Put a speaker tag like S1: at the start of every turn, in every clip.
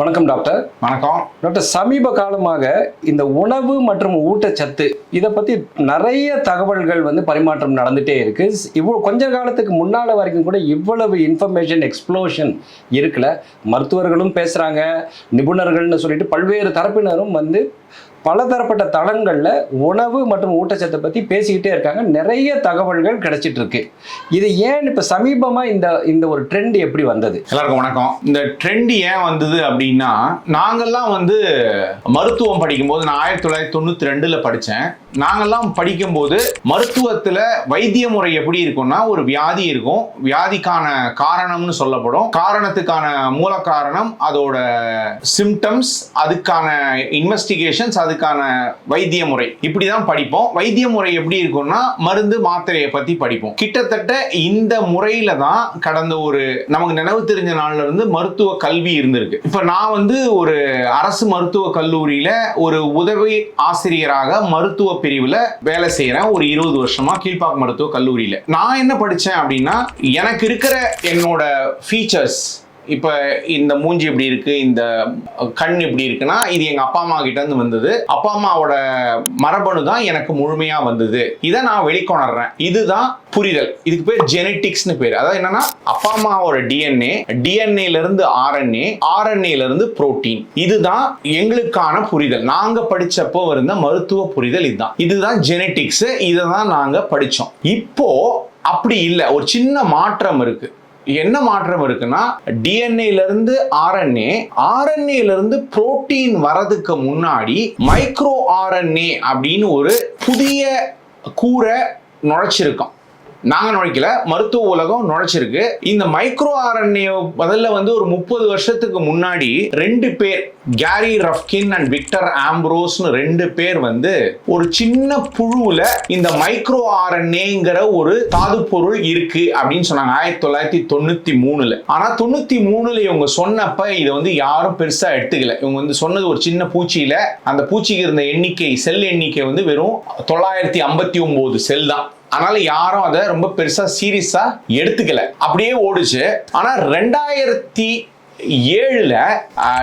S1: வணக்கம் டாக்டர்.
S2: வணக்கம்.
S1: டாக்டர் சமீப காலமாக இந்த உணவு மற்றும் ஊட்டச்சத்து இதை பற்றி நிறைய தகவல்கள் வந்து பரிமாற்றம் நடந்துகிட்டே இருக்கு. இவ்வளோ கொஞ்ச காலத்துக்கு முன்னால் வரைக்கும் கூட இவ்வளவு இன்ஃபர்மேஷன் எக்ஸ்ப்ளோஷன் இருக்குல்ல மருத்துவர்களும் பேசுகிறாங்க நிபுணர்கள்னு சொல்லிட்டு பல்வேறு தரப்பினரும் வந்து பலதரப்பட்ட தளங்களில் உணவு மற்றும் ஊட்டச்சத்தை பற்றி பேசிக்கிட்டே இருக்காங்க. நிறைய தகவல்கள் கிடைச்சிட்டு இருக்கு இது ஏன் இப்போ சமீபமாக இந்த இந்த ஒரு ட்ரெண்ட் எப்படி வந்தது?
S2: எல்லாருக்கும் வணக்கம். இந்த ட்ரெண்ட் ஏன் வந்தது அப்படின்னா நாங்கெல்லாம் வந்து மருத்துவம் படிக்கும்போது நான் ஆயிரத்தி தொள்ளாயிரத்தி தொண்ணூற்றி ரெண்டில் படித்தேன் நாங்கெல்லாம் படிக்கும்போது மருத்துவத்தில் வைத்திய முறை எப்படி இருக்கும்னா ஒரு வியாதி இருக்கும். வியாதிக்கான காரணம்னு சொல்லப்படும். காரணத்துக்கான மூல காரணம் அதோட சிம்டம்ஸ் அதுக்கான இன்வெஸ்டிகேஷன்ஸ் அதுக்கான வைத்திய முறை இப்படி தான் படிப்போம். வைத்திய முறை எப்படி இருக்கும்னா மருந்து மாத்திரையை பத்தி படிப்போம். கிட்டத்தட்ட இந்த முறையில தான் கடந்த ஒரு நமக்கு நினைவு தெரிஞ்ச நாள்ல இருந்து மருத்துவ கல்வி இருந்திருக்கு. இப்ப நான் வந்து ஒரு அரசு மருத்துவ கல்லூரியில ஒரு உதவி ஆசிரியராக மருத்துவ பிரிவுல வேலை செய்யறேன் ஒரு இருபது வருஷமா கீழ்ப்பாக்கம் மருத்துவ கல்லூரியில. நான் என்ன படிச்சேன் அப்படின்னா எனக்கு இருக்கிற என்னோட ஃபீச்சர்ஸ் இப்போ இந்த மூஞ்சி இப்படி இருக்கு? இந்த கண் இப்படி இருக்குன்னா இது எங்கள் அப்பா அம்மா கிட்ட இருந்து வந்தது. அப்பா அம்மாவோட மரபணு தான் எனக்கு முழுமையாக வந்தது. இதை நான் வெளிக்கொணர்றேன். இதுதான் புரிதல். இதுக்கு பேர் ஜெனட்டிக்ஸ்னு பேர். அதாவது என்னன்னா அப்பா அம்மாவோட டிஎன்ஏ டிஎன்ஏல இருந்து ஆர்என்ஏ ஆர்என்ஏல இருந்து புரோட்டீன் இதுதான் எங்களுக்கான புரிதல். நாங்க படிச்சப்போ இருந்த மருத்துவ புரிதல் இதுதான். இதுதான் ஜெனட்டிக்ஸ் இதை தான் நாங்க படிச்சோம். இப்போ அப்படி இல்லை. ஒரு சின்ன மாற்றம் இருக்கு. என்ன மாற்றம் இருக்குன்னா டிஎன்ஏல இருந்து ஆர்என்ஏ ஆர்என்ஏல இருந்து புரோட்டீன் வரதுக்கு முன்னாடி மைக்ரோ ஆர்என்ஏ அப்படின்னு ஒரு புதிய கூரை நுழைச்சிருக்கோம் நாங்கள் நுழைக்கல. மருத்துவ உலகம் நுழைச்சிருக்கு. இந்த மைக்ரோ ஆர்என்ஏ முதல்ல வந்து ஒரு முப்பது வருஷத்துக்கு முன்னாடி ரெண்டு பேர் கேரி ரஃப்கின் அண்ட் விக்டர் ஆம்ப்ரோஸ்னு ரெண்டு பேர் வந்து ஒரு சின்ன புழுவில் இந்த மைக்ரோ ஆர்என்ஏங்கிற ஒரு தாது பொருள் இருக்கு அப்படின்னு சொன்னாங்க. ஆயிரத்தி தொள்ளாயிரத்தி தொண்ணூத்தி மூணுல. ஆனா தொண்ணூத்தி மூணுல இவங்க சொன்னப்ப இதை வந்து யாரும் பெருசா எடுத்துக்கல. இவங்க வந்து சொன்னது ஒரு சின்ன பூச்சியில அந்த பூச்சிக்கு இருந்த எண்ணிக்கை செல் எண்ணிக்கை வந்து வெறும் தொள்ளாயிரத்தி ஐம்பத்தி ஒன்பது செல் தான். அதனால யாரும் அதை ரொம்ப பெருசா சீரியஸா எடுத்துக்கல. அப்படியே ஓடுச்சு. ஆனா ரெண்டாயிரத்தி ஏழுல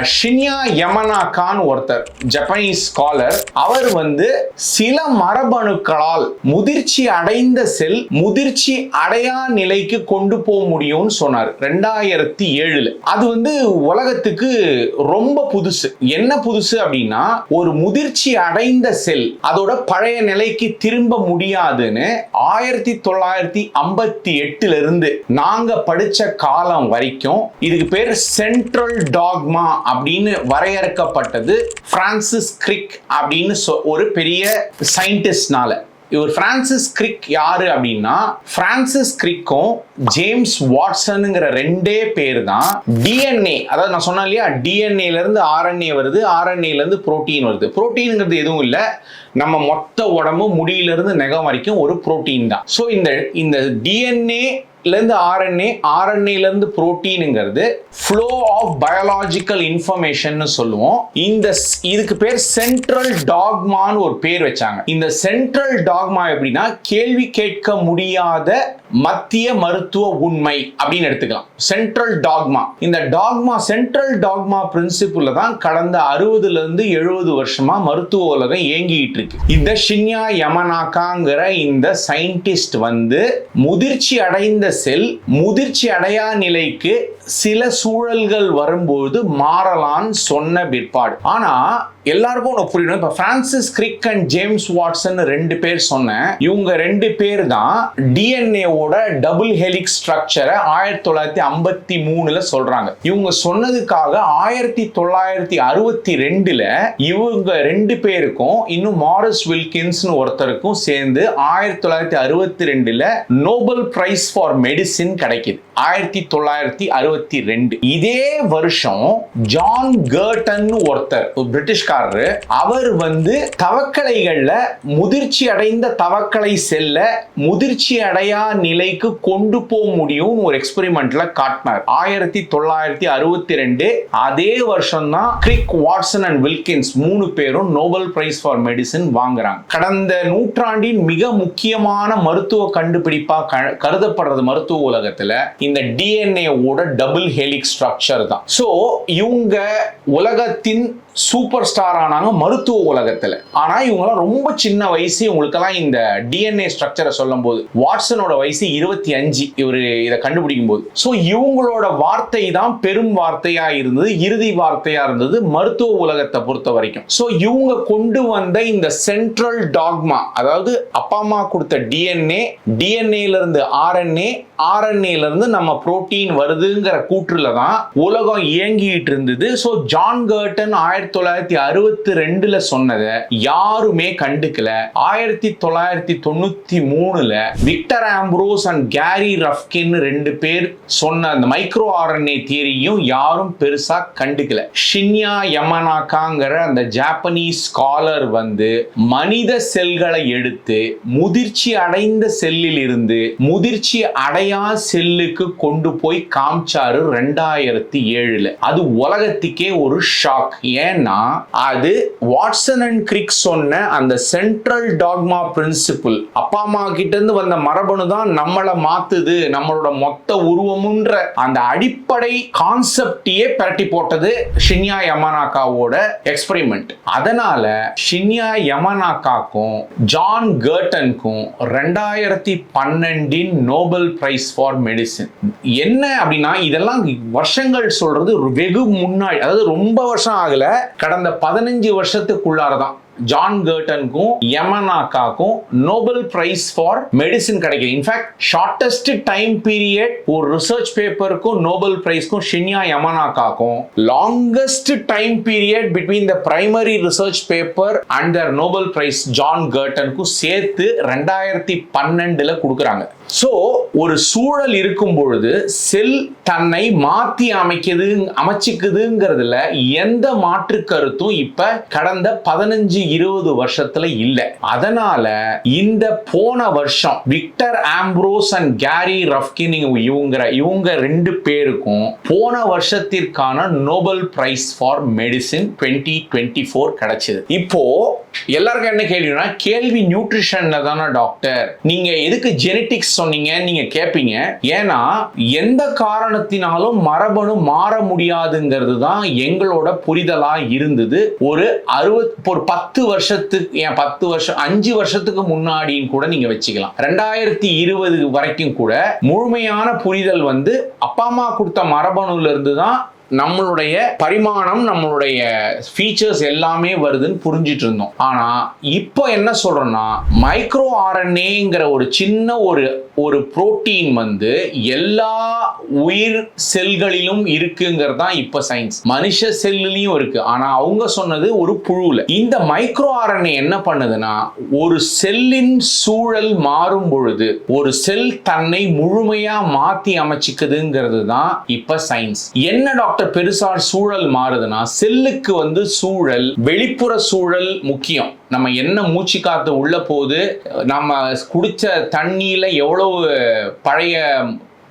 S2: ஷின்யா யமனா கான் ஒருத்தர் ஜப்பனீஸ் ஸ்காலர் அவர் வந்து சில மரபணுக்களால் முதிர்ச்சி அடைந்த செல் முதிர்ச்சி அடையா நிலைக்கு கொண்டு போக முடியும்னு சொன்னார் ரெண்டாயிரத்தி ஏழுல. அது வந்து உலகத்துக்கு ரொம்ப புதுசு. என்ன புதுசு அப்படின்னா ஒரு முதிர்ச்சி அடைந்த செல் அதோட பழைய நிலைக்கு திரும்ப முடியாதுன்னு ஆயிரத்தி தொள்ளாயிரத்தி ஐம்பத்தி எட்டுல இருந்து நாங்க படிச்ச காலம் வரைக்கும் இதுக்கு பேர் சென்ட்ரல் டாக்மா அப்படின்னு வரையறுக்கப்பட்டது பிரான்சிஸ் கிரிக் அப்படின்னு சொ- ஒரு பெரிய சயின்டிஸ்ட்னால இவர் பிரான்சிஸ் கிரிக் யாரு அப்படின்னா பிரான்சிஸ் கிரிக்கும் ஜேம்ஸ் வாட்சனுங்கிற ரெண்டே பேர் தான் டிஎன்ஏ அதாவது நான் சொன்னேன் இல்லையா டிஎன்ஏல இருந்து ஆர்என்ஏ வருது ஆர்என்ஏல இருந்து புரோட்டீன் வருது. புரோட்டீனுங்கிறது எதுவும் இல்லை நம்ம மொத்த உடம்பு முடியிலிருந்து நெகம் வரைக்கும் ஒரு புரோட்டீன் தான். ஸோ இந்த இந்த டிஎன்ஏ இருந்து ஆர்என்ஏ ஆர்என்ஏல இருந்து புரோட்டீனுங்கிறது ஃப்ளோ ஆஃப் பயாலாஜிக்கல் இன்ஃபர்மேஷன் சொல்லுவோம். இந்த இதுக்கு பேர் சென்ட்ரல் டாக்மான்னு ஒரு பேர் வச்சாங்க. இந்த சென்ட்ரல் டாக்மா எப்படின்னா கேள்வி கேட்க முடியாத மத்திய மருத்துவ உண்மை அப்படின்னு எடுத்துக்கலாம். சென்ட்ரல் டாக்மா இந்த டாக்மா சென்ட்ரல் டாக்மா பிரின்சிபிள் தான் கடந்த அறுபதுல இருந்து எழுபது வருஷமா மருத்துவ உலகம் இயங்கிட்டு இருக்கு. இந்த ஷின்யா யமனாக்காங்கிற இந்த சயின்டிஸ்ட் வந்து முதிர்ச்சி அடைந்த செல் முதிர்ச்சி அடையா நிலைக்கு சில சூழல்கள் வரும்போது மாறலான்னு சொன்ன பிற்பாடு. ஆனா எல்லாருக்கும் ஒன்று புரியணும் இப்போ Francis Crick and James Watson ரெண்டு பேர் சொன்னேன் இவங்க ரெண்டு பேர் தான் டிஎன்ஏவோட டபுள் ஹெலிக் ஸ்ட்ரக்சரை ஆயிரத்தி தொள்ளாயிரத்தி ஐம்பத்தி மூணுல சொல்றாங்க. இவங்க சொன்னதுக்காக ஆயிரத்தி தொள்ளாயிரத்தி அறுபத்தி ரெண்டுல இவங்க ரெண்டு பேருக்கும் இன்னும் மாரிஸ் வில்கின்ஸ்னு ஒருத்தருக்கும் சேர்ந்து ஆயிரத்தி தொள்ளாயிரத்தி அறுபத்தி ரெண்டுல நோபல் பிரைஸ் ஃபார் மெடிசின் கிடைக்குது. ஆயிரத்தி தொள்ளாயிரத்தி அறுபத்தி ரெண்டு. இதே வருஷம் ஜான் கர்டன் ஒருத்தர் ஒரு இருக்காரு. அவர் வந்து தவக்கலைகள்ல முதிர்ச்சி அடைந்த தவக்கலை செல்ல முதிர்ச்சி அடையா நிலைக்கு கொண்டு போக முடியும் ஒரு எக்ஸ்பெரிமெண்ட்ல காட்டினார். ஆயிரத்தி தொள்ளாயிரத்தி அறுபத்தி ரெண்டு அதே வருஷம் தான் கிரிக் வாட்சன் அண்ட் வில்கின்ஸ் மூணு பேரும் நோபல் பிரைஸ் ஃபார் மெடிசின் வாங்குறாங்க. கடந்த நூற்றாண்டின் மிக முக்கியமான மருத்துவ கண்டுபிடிப்பா க- கருதப்படுறது மருத்துவ உலகத்துல இந்த டிஎன்ஏ ஓட டபுள் ஹெலிக் ஸ்ட்ரக்சர் தான். சோ இவங்க உலகத்தின் சூப்பர் ஸ்டார் ஆனாங்க மருத்துவ உலகத்துல. ஆனா இவங்கெல்லாம் ரொம்ப சின்ன வயசு இவங்களுக்கெல்லாம் இந்த டிஎன்ஏ ஸ்ட்ரக்சரை சொல்லும் போது வாட்சனோட வயசு இருபத்தி அஞ்சு இவர் இதை கண்டுபிடிக்கும் போது ஸோ இவங்களோட வார்த்தை தான் பெரும் வார்த்தையா இருந்தது இறுதி வார்த்தையா இருந்தது மருத்துவ உலகத்தை பொறுத்த வரைக்கும். ஸோ இவங்க கொண்டு வந்த இந்த சென்ட்ரல் டாக்மா அதாவது அப்பா அம்மா கொடுத்த டிஎன்ஏ டிஎன்ஏல இருந்து ஆர்என்ஏ ஆர்என்ஏல இருந்து நம்ம புரோட்டீன் வருதுங்கிற கூற்றுல தான் உலகம் இயங்கிட்டு இருந்தது. ஸோ ஜான் கர்டன் ஆயிரத்தி தொள்ளாயிரத்தி அறுபத்தி ரெண்டுல சொன்னதை யாருமே கண்டுக்கல. ஆயிரத்தி தொள்ளாயிரத்தி தொண்ணூத்தி மூணுல Victor Ambros and Gary Ruvkun ரெண்டு பேர் சொன்ன அந்த மைக்ரோ ஆர்என்ஏ தியரியும் யாரும் பெருசா கண்டுக்கல. ஷின்யா யமனாக்காங்கிற அந்த ஜாப்பனீஸ் ஸ்காலர் வந்து மனித செல்களை எடுத்து முதிர்ச்சி அடைந்த செல்லில் இருந்து முதிர்ச்சி அடையா செல்லுக்கு கொண்டு போய் காமிச்சாரு ரெண்டாயிரத்தி ஏழுல. அது உலகத்துக்கே ஒரு ஷாக். ஏன் ஏன்னா அது வாட்சன் அண்ட் கிரிக் சொன்ன அந்த சென்ட்ரல் டாக்மா பிரின்சிபிள். அப்பா அம்மா கிட்ட இருந்து வந்த மரபணு தான் நம்மளை மாத்துது நம்மளோட மொத்த உருவமுன்ற அந்த அடிப்படை கான்செப்டையே பரட்டி போட்டது ஷின்யா யமனாக்காவோட எக்ஸ்பெரிமெண்ட் அதனால ஷின்யா யமனாக்காக்கும் ஜான் கர்டனுக்கும் ரெண்டாயிரத்தி பன்னெண்டின் நோபல் பிரைஸ் ஃபார் மெடிசின். என்ன அப்படின்னா இதெல்லாம் வருஷங்கள் சொல்றது வெகு முன்னாடி அதாவது ரொம்ப வருஷம் ஆகல கடந்த பதினஞ்சு வருஷத்துக்குள்ளார தான் ஜான் கேர்டனுக்கும் யமனாக்காக்கும் நோபல் பிரைஸ் ஃபார் மெடிசின் கிடைக்கும் in fact shortest time period ஒரு ரிசர்ச் பேப்பருக்கும் நோபல் பிரைஸ்க்கும் Shinya யமனாக்காக்கும் longest time period between the primary research paper and the Nobel prize John கேர்டனுக்கும் சேர்த்து ரெண்டாயிரத்தி பன்னெண்டுல கொடுக்குறாங்க. ஸோ ஒரு சூழல் இருக்கும் பொழுது செல் தன்னை மாற்றி அமைக்குது அமைச்சுக்குதுங்கிறதுல எந்த மாற்று கருத்தும் இப்ப கடந்த பதினஞ்சு இருபது வருஷத்துல இல்லை. அதனால இந்த போன வருஷம் Victor Ambros and Gary Ruvkun இவங்க இவங்க ரெண்டு பேருக்கும் போன வருஷத்திற்கான Nobel prize for medicine twenty twenty four கிடைச்சது. இப்போ எல்லாருக்கும் என்ன கேள்வினா கேள்வி நியூட்ரிஷன்ல தானே டாக்டர்? நீங்க எதுக்கு ஜெனட்டிக்ஸ் சொன்னீங்க நீங்க கேட்பீங்க ஏன்னா எந்த காரணத்தினாலும் மரபணு மாற முடியாதுங்கிறது தான் எங்களோட புரிதலா இருந்தது. ஒரு அறுபத் ஒரு பத்து வருஷத்துக்கு ஏன் பத்து வருஷம் அஞ்சு வருஷத்துக்கு முன்னாடின்னு கூட நீங்க வச்சுக்கலாம். ரெண்டாயிரத்தி இருபது வரைக்கும் கூட முழுமையான புரிதல் வந்து அப்பா அம்மா கொடுத்த மரபணுல இருந்து தான் நம்மளுடைய பரிமாணம் நம்மளுடைய ஃபீச்சர்ஸ் எல்லாமே வருதுன்னு புரிஞ்சிட்டு இருந்தோம் ஆனா இப்போ என்ன சொல்றோம்னா மைக்ரோ ஆர்என்ஏங்கிற ஒரு சின்ன ஒரு ஒரு புரோட்டீன் வந்து எல்லா உயிர் செல்களிலும் இருக்குங்கிறது தான் இப்போ சயின்ஸ் மனுஷ செல்லுலையும் இருக்கு. ஆனா அவங்க சொன்னது ஒரு புழுல. இந்த மைக்ரோ ஆர்என்ஏ என்ன பண்ணுதுன்னா ஒரு செல்லின் சூழல் மாறும் பொழுது ஒரு செல் தன்னை முழுமையா மாத்தி அமைச்சிக்குதுங்கிறது தான் இப்ப சயின்ஸ் என்ன டாக்டர் பெருசார் சூழல் மாறுதுன்னா செல்லுக்கு வந்து சூழல் வெளிப்புற சூழல் முக்கியம். நம்ம என்ன மூச்சு காத்து உள்ள போகுது நம்ம குடித்த தண்ணியில் எவ்வளவு பழைய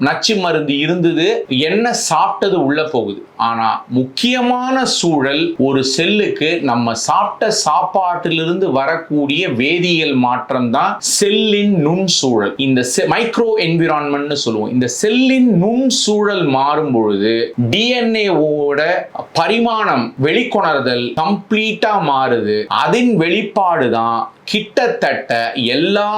S2: நச்சு மருந்து இருந்தது என்ன சாப்பிட்டது உள்ள போகுது. ஆனா முக்கியமான சூழல் ஒரு செல்லுக்கு நம்ம சாப்பிட்ட சாப்பாட்டிலிருந்து வரக்கூடிய வேதியியல் மாற்றம் தான் செல்லின் நுண் சூழல். இந்த மைக்ரோ என்விரான்மெண்ட்னு சொல்லுவோம். இந்த செல்லின் நுண் சூழல் மாறும் பொழுது டிஎன்ஏவோட பரிமாணம் வெளிக்கொணர்தல் கம்ப்ளீட்டா மாறுது. அதன் வெளிப்பாடு தான் கிட்டத்தட்ட எல்லா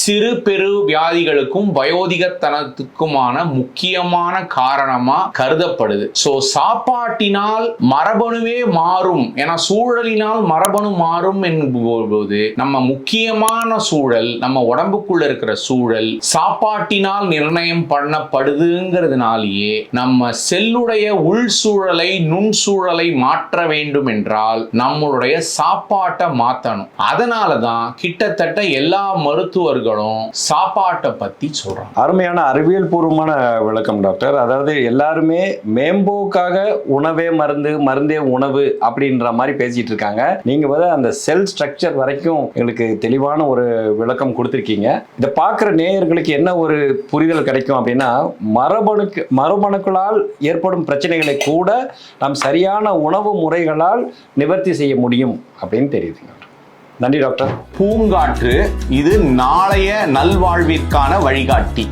S2: சிறு பெரு வியாதிகளுக்கும் வயோதிகத்தனத்துக்கும் முக்கியமான காரணமா கருதப்படுது. சோ சாப்பாட்டினால் மரபணுவே மாறும். ஏன்னா சூழலினால் மரபணு மாறும் என்பது நம்ம முக்கியமான சூழல் நம்ம உடம்புக்குள்ள இருக்கிற சூழல் சாப்பாட்டினால் நிர்ணயம் பண்ணப்படுதுங்கிறதுனாலேயே நம்ம செல்லுடைய உள் சூழலை நுண் சூழலை மாற்ற வேண்டும் என்றால் நம்மளுடைய சாப்பாட்டை மாத்தணும். அதனால தான் கிட்டத்தட்ட எல்லா மருத்துவர்களும் சாப்பாட்டை பத்தி சொல்றாங்க.
S1: அருமையான அறிவியல் பூர்வமான விளக்கம் டாக்டர். அதாவது எல்லாருமே மேம்போக்காக உணவே மருந்து மருந்தே உணவு அப்படின்ற மாதிரி பேசிட்டு இருக்காங்க. நீங்க வந்து அந்த செல் ஸ்ட்ரக்சர் வரைக்கும் எங்களுக்கு தெளிவான ஒரு விளக்கம் கொடுத்துருக்கீங்க. இதை பார்க்குற நேயர்களுக்கு என்ன ஒரு புரிதல் கிடைக்கும் அப்படின்னா மரபணுக்கு மரபணுக்களால் ஏற்படும் பிரச்சனைகளை கூட நாம் சரியான உணவு முறைகளால் நிவர்த்தி செய்ய முடியும் அப்படின்னு தெரியுதுங்க நன்றி டாக்டர்.
S2: பூங்காற்று இது நாளைய நல்வாழ்விற்கான வழிகாட்டி.